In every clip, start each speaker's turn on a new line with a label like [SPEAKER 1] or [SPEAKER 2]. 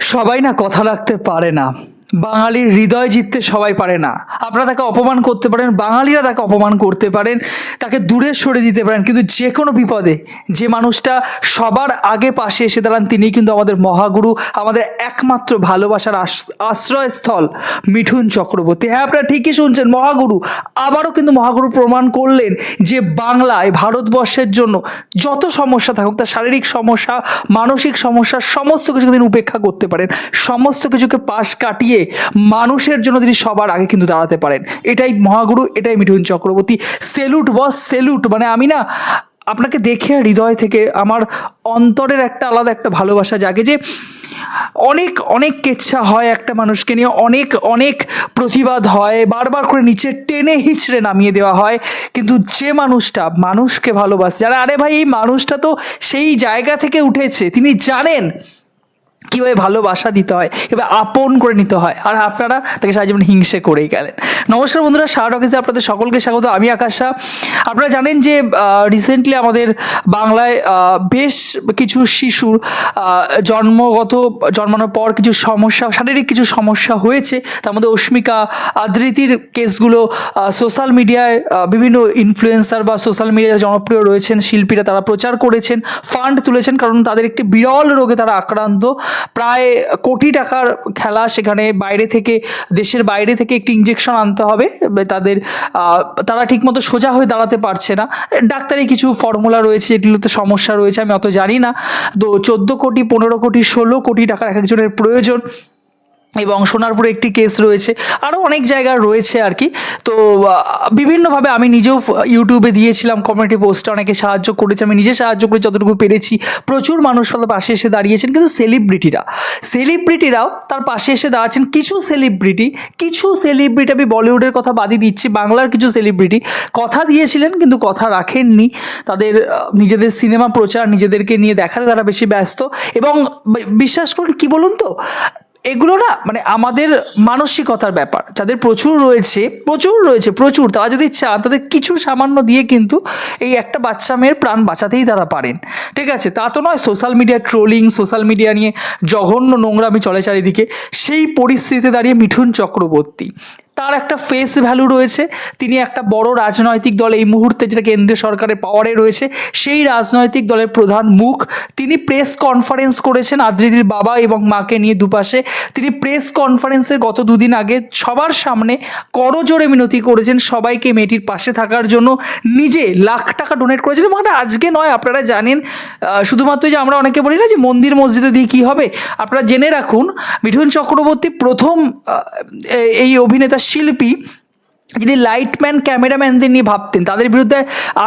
[SPEAKER 1] সবাই না কথা রাখতে পারে না। বাঙালির হৃদয় জিততে সবাই পারে না। আপনারা তাকে অপমান করতে পারেন, বাঙালিরা তাকে অপমান করতে পারেন, তাকে দূরে সরে দিতে পারেন, কিন্তু যে কোনো বিপদে যে মানুষটা সবার আগে পাশে এসে দাঁড়ান, তিনিই কিন্তু আমাদের মহাগুরু, আমাদের একমাত্র ভালোবাসার আশ- আশ্রয়স্থল মিঠুন চক্রবর্তী। হ্যাঁ আপনারা ঠিকই শুনছেন, মহাগুরু। আবারও কিন্তু মহাগুরু প্রমাণ করলেন যে বাংলায়, ভারতবর্ষের জন্য যত সমস্যা থাকুক, তার শারীরিক সমস্যা, মানসিক সমস্যা, সমস্ত কিছুকে তিনি উপেক্ষা করতে পারেন। সমস্ত কিছুকে পাশ কাটিয়ে মানুষের জন্য তিনি সবার আগে কিন্তু দাঁড়াতে পারেন। এটাই মহাগুরু, এটাই Mithun Chakraborty. Salute boss, salute. মানে আমি না আপনাকে দেখে হৃদয় থেকে আমার অন্তরের একটা আলাদা একটা ভালোবাসা জাগে যে অনেক অনেক কেচ্ছা হয় একটা মানুষকে নিয়ে, অনেক অনেক প্রতিবাদ হয়, বারবার করে নিচে টেনে হিচড়ে নামিয়ে দেওয়া হয়। কিন্তু যে মানুষটা মানুষকে ভালোবাসে, যারা, আরে ভাই, এই মানুষটা তো সেই জায়গা থেকে উঠেছে, তিনি জানেন কীভাবে ভালোবাসা দিতে হয়, কীভাবে আপন করে নিতে হয়। আর আপনারা তাকে সারা জীবন হিংসে করেই গেলেন। নমস্কার বন্ধুরা শাহ টকিসে আপনাদের সকলকে স্বাগত। আমি আকাশা আপনারা জানেন যে রিসেন্টলি আমাদের বাংলায় বেশ কিছু শিশুর জন্মগত, জন্মানোর পর কিছু সমস্যা, শারীরিক কিছু সমস্যা হয়েছে। তার মধ্যে অস্মিকা আদৃতির কেসগুলো সোশ্যাল মিডিয়ায় বিভিন্ন ইনফ্লুয়েন্সার বা সোশ্যাল মিডিয়ায় জনপ্রিয় রয়েছেন, শিল্পীরা তারা প্রচার করেছেন ফান্ড তুলেছেন, কারণ তাদের একটি বিরল রোগে তারা আক্রান্ত। প্রায় কোটি টাকার খেলা সেখানে বাইরে থেকে, দেশের বাইরে থেকে একটি ইঞ্জেকশন আনতে হবে। তাদের তারা ঠিকমতো সোজা হয়ে দাঁড়াতে পারছে না। ডাক্তারি কিছু ফর্মুলা রয়েছে, যেগুলোতে সমস্যা রয়েছে, আমি অত জানি না। তো চোদ্দ কোটি, পনেরো কোটি, ষোলো কোটি টাকার এক একজনের প্রয়োজন। এবং সোনারপুরে একটি কেস রয়েছে। আরও অনেক জায়গা রয়েছে আর কি। তো বিভিন্নভাবে আমি নিজেও ইউটিউবে দিয়েছিলাম কমিউনিটি পোস্টে অনেকে সাহায্য করেছে, আমি নিজে সাহায্য করে যতটুকু পেরেছি। প্রচুর মানুষ তাদের পাশে এসে দাঁড়িয়েছেন। কিন্তু সেলিব্রিটিরা সেলিব্রিটিরাও তার পাশে এসে দাঁড়াচ্ছেন। কিছু সেলিব্রিটি কিছু সেলিব্রিটি আমি বলিউডের কথা বাদই দিচ্ছি। বাংলার কিছু সেলিব্রিটি কথা দিয়েছিলেন, কিন্তু কথা রাখেননি। তাদের নিজেদের সিনেমা প্রচার নিজেদেরকে নিয়ে দেখাতে তারা বেশি ব্যস্ত। এবং বিশ্বাস করুন, কি বলুন তো? এগুলো না মানে আমাদের মানসিকতার ব্যাপার। যাদের প্রচুর রয়েছে প্রচুর রয়েছে, প্রচুর, তারা যদি চান তাদের কিছু সামান্য দিয়ে কিন্তু এই একটা বাচ্চা মেয়ের প্রাণ বাঁচাতেই তারা পারেন। ঠিক আছে? তা তো নয় social media trolling social media নিয়ে জঘন্য নোংরামি চলে চারিদিকে। সেই পরিস্থিতিতে দাঁড়িয়ে মিঠুন চক্রবর্তী। তার একটা ফেস ভ্যালু রয়েছে। তিনি একটা বড় রাজনৈতিক দল, এই মুহূর্তে যেটা কেন্দ্রীয় সরকারের পাওয়ারে রয়েছে, সেই রাজনৈতিক দলের প্রধান মুখ তিনি প্রেস কনফারেন্স করেছেন আদ্রিদির বাবা এবং মাকে নিয়ে দুপাশে। তিনি প্রেস কনফারেন্সের গত দুদিন আগে সবার সামনে করজোরে মিনতি করেছেন সবাইকে মেয়েটির পাশে থাকার জন্য। নিজে লাখ টাকা ডোনেট করেছেন এবং আজকে নয়, আপনারা জানেন শুধুমাত্র যে আমরা অনেকে বলি না যে মন্দির মসজিদে দিয়ে কী হবে, আপনারা জেনে রাখুন, মিঠুন চক্রবর্তী প্রথম এই অভিনেতা শিল্পী যিনি লাইটম্যান ক্যামেরাম্যানদের নিয়ে ভাবতেন, তাদের বিরুদ্ধে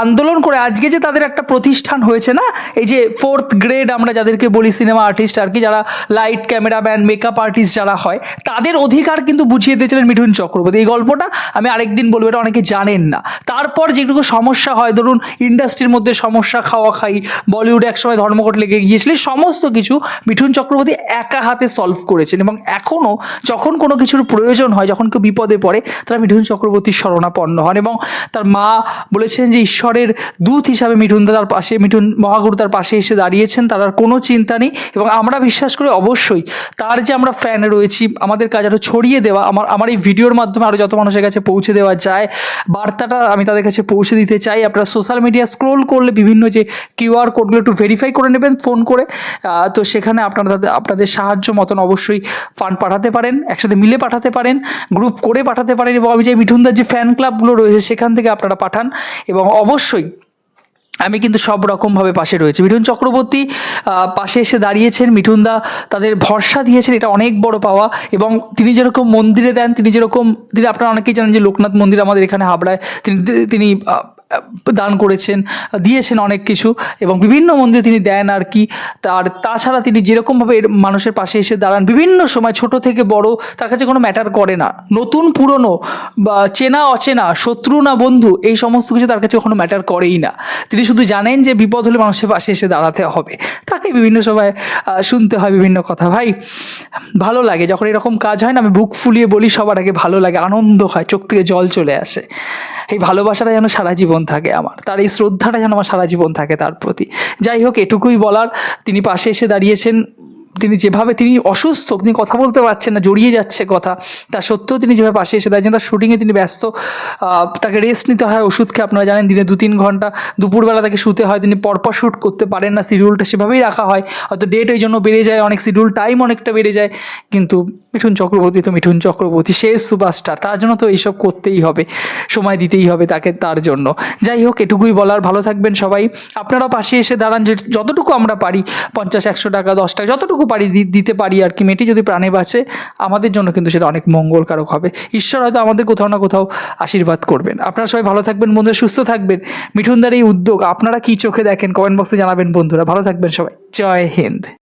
[SPEAKER 1] আন্দোলন করে আজকে যে তাদের একটা প্রতিষ্ঠান হয়েছে না, এই যে ফোর্থ গ্রেড আমরা যাদেরকে বলি সিনেমা আর্টিস্ট আর কি, যারা লাইট ক্যামেরাম্যান মেকআপ আর্টিস্ট যারা হয়, তাদের অধিকার কিন্তু বুঝিয়ে দিয়েছিলেন মিঠুন চক্রবর্তী। এই গল্পটা আমি আরেকদিন বলব, এটা অনেকে জানেন না। তারপর যেটুকু সমস্যা হয়, ধরুন ইন্ডাস্ট্রির মধ্যে সমস্যা খাওয়া খাই, বলিউডে একসময় ধর্মঘট লেগে গিয়েছিল সমস্ত কিছু মিঠুন চক্রবর্তী একা হাতে সলভ করেছেন এবং এখনও যখন কোনো কিছুর প্রয়োজন হয়, যখন কেউ বিপদে পড়ে, তারা মিঠুন চক্রবর্তীর শরণাপন্ন হন এবং তার মা বলেছেন যে ঈশ্বরের দূত হিসাবে মিঠুন দা তার পাশে, মিঠুন মহাগুরু তার পাশে এসে দাঁড়িয়েছেন, তার আর কোনো চিন্তা নেই এবং আমরা বিশ্বাস করি অবশ্যই তার যে আমরা ফ্যান রয়েছি, আমাদের কাজ আরও ছড়িয়ে দেওয়া, আমার আমার এই ভিডিওর মাধ্যমে আরও যত মানুষের কাছে পৌঁছে দেওয়া যায়, বার্তাটা আমি তাদের কাছে পৌঁছে দিতে চাই। আপনারা সোশ্যাল মিডিয়া স্ক্রোল করলে বিভিন্ন যে কিউআর কোডগুলো একটু ভেরিফাই করে নেবেন ফোন করে। তো সেখানে আপনারা তাদের, আপনাদের সাহায্য মতন অবশ্যই ফান্ড পাঠাতে পারেন, একসাথে মিলে পাঠাতে পারেন গ্রুপ করে পাঠাতে পারেন এবং আমি যে মিঠুনদার যে ফ্যান ক্লাবগুলো রয়েছে, সেখান থেকে আপনারা পাঠান এবং অবশ্যই আমি কিন্তু সব রকমভাবে পাশে রয়েছে। মিঠুন চক্রবর্তী পাশে এসে দাঁড়িয়েছেন। মিঠুনদা তাদের ভরসা দিয়েছেন, এটা অনেক বড় পাওয়া এবং তিনি যেরকম মন্দিরে দেন, তিনি যেরকম, তিনি আপনারা অনেকেই জানেন যে লোকনাথ মন্দির আমাদের এখানে হাবড়ায়, তিনি তিনি দান করেছেন, দিয়েছেন অনেক কিছু এবং বিভিন্ন মন্দিরে তিনি দেন আর কি। তার তাছাড়া তিনি যেরকমভাবে মানুষের পাশে এসে দাঁড়ান, বিভিন্ন সময় ছোট থেকে বড় তার কাছে কোনো ম্যাটার করে না। নতুন, পুরনো বা চেনা, অচেনা, শত্রু না বন্ধু, এই সমস্ত কিছু তার কাছে কখনো ম্যাটার করেই না। তিনি শুধু জানেন যে বিপদ হলে মানুষের পাশে এসে দাঁড়াতে হবে। তাকে বিভিন্ন সময় শুনতে হয় বিভিন্ন কথা। ভাই, ভালো লাগে, যখন এরকম কাজ হয় না, আমি বুক ফুলিয়ে বলি, সবার আগে ভালো লাগে, আনন্দ হয়, চোখ থেকে জল চলে আসে। এই ভালোবাসাটা যেন সারা জীবন থাকে আমার, তার এই শ্রদ্ধাটা যেন আমার সারা জীবন থাকে তার প্রতি। যাই হোক, এটুকুই বলার, তিনি পাশে এসে দাঁড়িয়েছেন, তিনি যেভাবে, তিনি অসুস্থ, তিনি কথা বলতে পারছেন না, জড়িয়ে যাচ্ছে কথা, তা সত্ত্বেও তিনি যেভাবে পাশে এসে দাঁড়িয়েছেন, তার শুটিংয়ে তিনি ব্যস্ত তাকে রেস্ট নিতে হয় ওষুধ খেয়ে আপনারা জানেন, দিনে দু তিন ঘণ্টা, দুপুরবেলা তাকে শুতে হয়, তিনি পরপর শ্যুট করতে পারেন না শিডিউলটা সেভাবেই রাখা হয়, হয়তো ডেট ওই জন্য বেড়ে যায়, অনেক শিডিউল টাইম অনেকটা বেড়ে যায়, কিন্তু মিঠুন চক্রবর্তী তো মিঠুন চক্রবর্তী শেষ সুপারস্টার, তার জন্য তো এইসব করতেই হবে, সময় দিতেই হবে তাকে তার জন্য। যাই হোক, এটুকুই বলার, ভালো থাকবেন সবাই। আপনারাও পাশে এসে দাঁড়ান, যে যতটুকু আমরা পারি, পঞ্চাশ, একশো টাকা, দশ টাকা, যতটুকু পারি দিতে পারি আর কি। মেয়েটি যদি প্রাণে বাঁচে, আমাদের জন্য কিন্তু সেটা অনেক মঙ্গলকারক হবে। ঈশ্বর হয়তো আমাদের কোথাও না কোথাও আশীর্বাদ করবেন। আপনারা সবাই ভালো থাকবেন, বন্ধুরা সুস্থ থাকবেন। মিঠুনদার এই উদ্যোগ, আপনারা কি চোখে দেখেন, কমেন্ট বক্সে জানাবেন বন্ধুরা। ভালো থাকবেন সবাই। জয় হিন্দ।